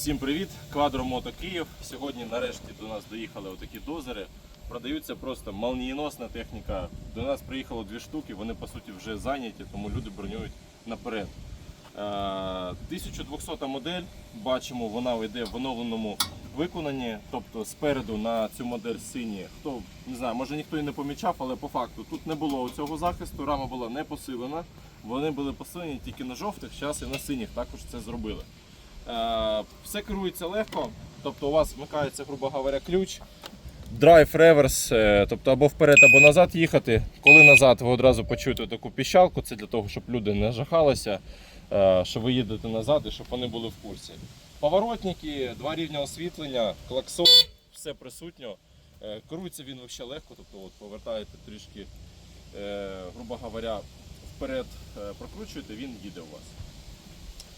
Всім привіт! Квадромото Київ. Сьогодні нарешті до нас доїхали отакі дозери. Продаються просто молнієносна техніка. До нас приїхало дві штуки, вони по суті вже зайняті, тому люди бронюють наперед. Е, 1200 модель, бачимо, вона йде в оновленому виконанні. Тобто спереду на цю модель сині. Хто не знаю, може ніхто і не помічав, але по факту тут не було цього захисту, рама була не посилена. Вони були посилені тільки на жовтих, зараз і на синіх також це зробили. Е, Все керується легко, тобто у вас вмикається, грубо говоря, ключ. Драйв, реверс, тобто або вперед, або назад їхати. Коли назад, ви одразу почуєте таку піщалку, це для того, щоб люди не жахалися, е, що ви їдете назад і щоб вони були в курсі. Поворотники, два рівня освітлення, клаксон, все присутньо. Е, Керується він взагалі легко, тобто от повертаєте трішки, грубо говоря, вперед прокручуєте, він їде у вас.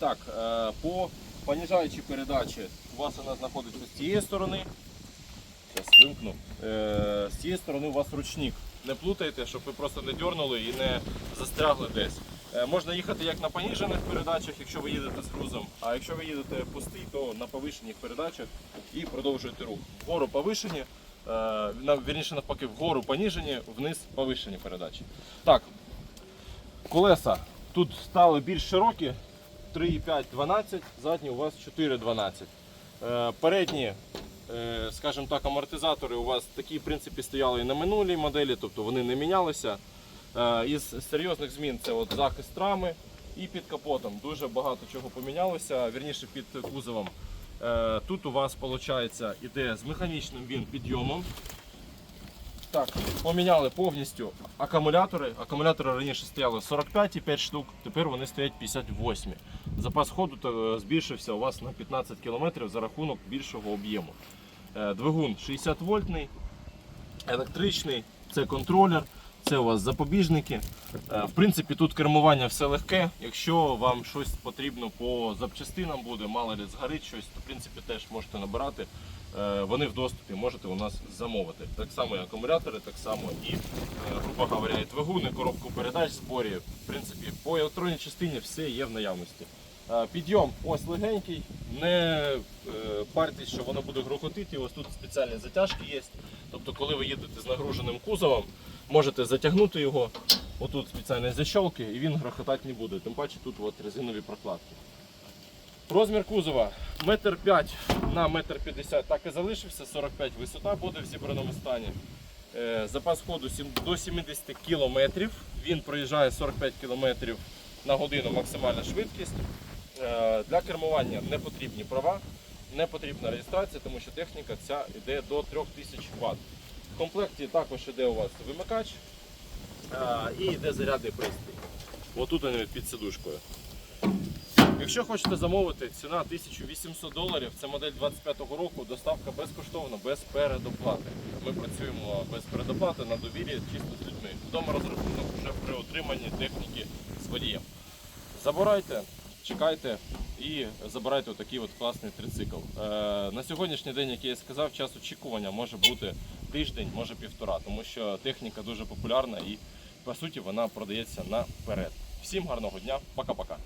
Так, е, по понижаючій передачі у вас вона знаходиться з цієї сторони. Зараз вимкну. Е, З цієї сторони у вас ручник. Не плутайте, щоб ви просто не дернули і не застрягли десь. Е, Можна їхати як на поніжених передачах, якщо ви їдете з грузом, а якщо ви їдете пустий, то на повишених передачах і продовжуєте рух. Вгору повишені, вірніше навпаки, вгору поніжені, вниз повишені передачі. Так, колеса тут стали більш широкі, 3,5 12, задні у вас 4,12. Е, Передні, е, скажімо так, амортизатори у вас такі, в принципі, стояли і на минулій моделі, тобто вони не мінялися. Е, Із серйозних змін це от захист рами і під капотом. Дуже багато чого помінялося, вірніше під кузовом. Тут у вас виходить іде з механічним він підйомом. Так, поміняли повністю акумулятори. Акумулятори раніше стояли 45,5 штук, тепер вони стоять 58. Запас ходу е, збільшився у вас на 15 км за рахунок більшого об'єму. Е, Двигун 60 вольтний, електричний, це контролер, це у вас запобіжники. Е, В принципі, тут кермування все легке. Якщо вам щось потрібно по запчастинам буде, мало ли згорить щось, то в принципі теж можете набирати. Е, Вони в доступі можете у нас замовити. Так само і акумулятори, так само і, е, грубо говоря, і двигуни, коробку передач, зборі. В принципі, по електронній частині все є в наявності. Е, Підйом ось легенький, не е, партесь, що воно буде грохотити. Ось тут спеціальні затяжки є. Тобто, коли ви їдете з нагруженим кузовом, можете затягнути його. Отут спеціальні защолки і він грохотати не буде. Тим паче тут от резинові прокладки. Розмір кузова 1,5 на 1,50 м так і залишився, 45 висота буде в зібраному стані. Е, Запас ходу до 70 км. Він проїжджає 45 км на годину максимальна швидкість. Е, Для кермування не потрібні права, не потрібна реєстрація, тому що техніка ця йде до 3000 Вт. В комплекті також йде у вас вимикач е, і йде зарядний пристрій. Отут він під сидушкою. Якщо хочете замовити, ціна 1800 доларів, це модель 25-го року, доставка безкоштовна, без передоплати. Ми працюємо без передоплати на довір'ї чисто з людьми. Вдома розрахунок вже при отриманні техніки з водієм. Забирайте, чекайте і забирайте отакий от класний трицикл. Е, на сьогоднішній день, як я і сказав, час очікування може бути тиждень, може півтора, тому що техніка дуже популярна і по суті вона продається наперед. Всім гарного дня, пока-пока.